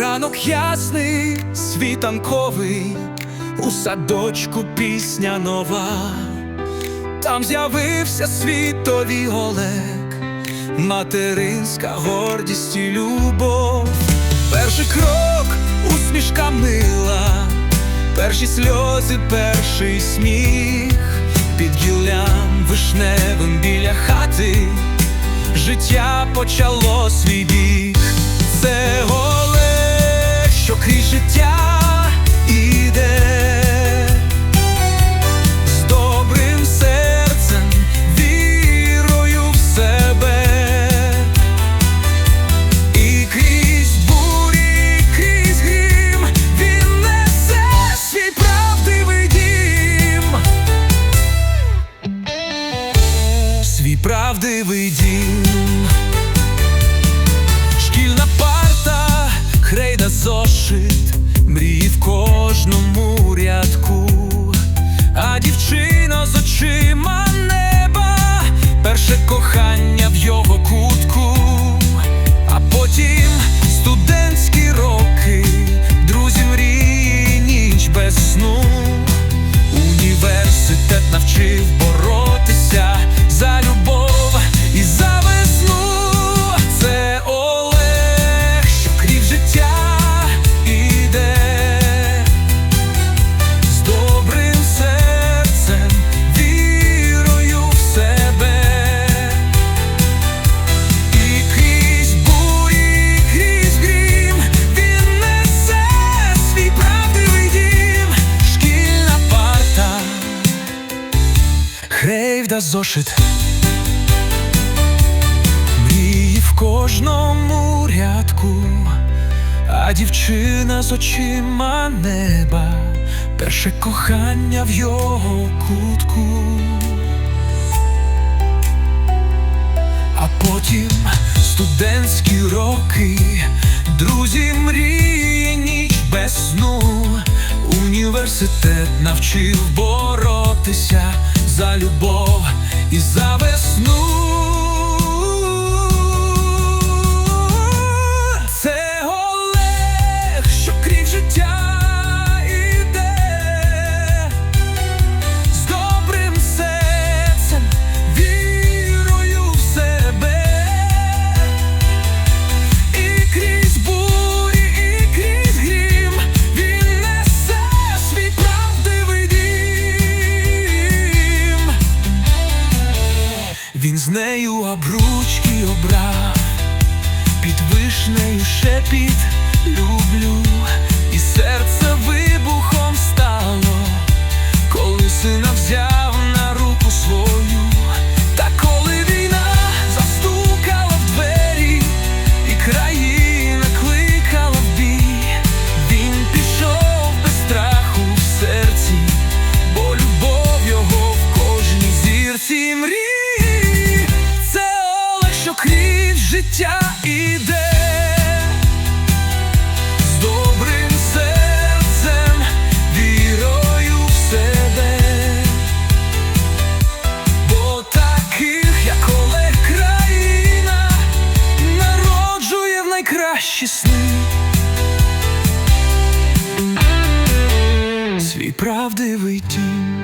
Ранок ясний, світанковий, у садочку пісня нова. Там з'явився світовий Олег, материнська гордість і любов. Перший крок, усмішка мила, перші сльози, перший сміх, під гіллям вишневим біля хати, життя почало свій біг. Це Олег, свій правдивий дім. Шкільна парта, хрейда зошит, мрії в кожному рядку, а дівчина з очима хрейда зошит. Мрії в кожному рядку, а дівчина з очима неба, перше кохання в його кутку. А потім студентські роки, друзі мрії, ніч без сну. Університет навчив боротися за любов і за Він з нею обручки обрав, під вишнею шепіт люблю, що крізь життя іде. З добрим серцем, вірою в себе, бо таких, як Олег, країна народжує в найкращі сни. Правдивий тінь.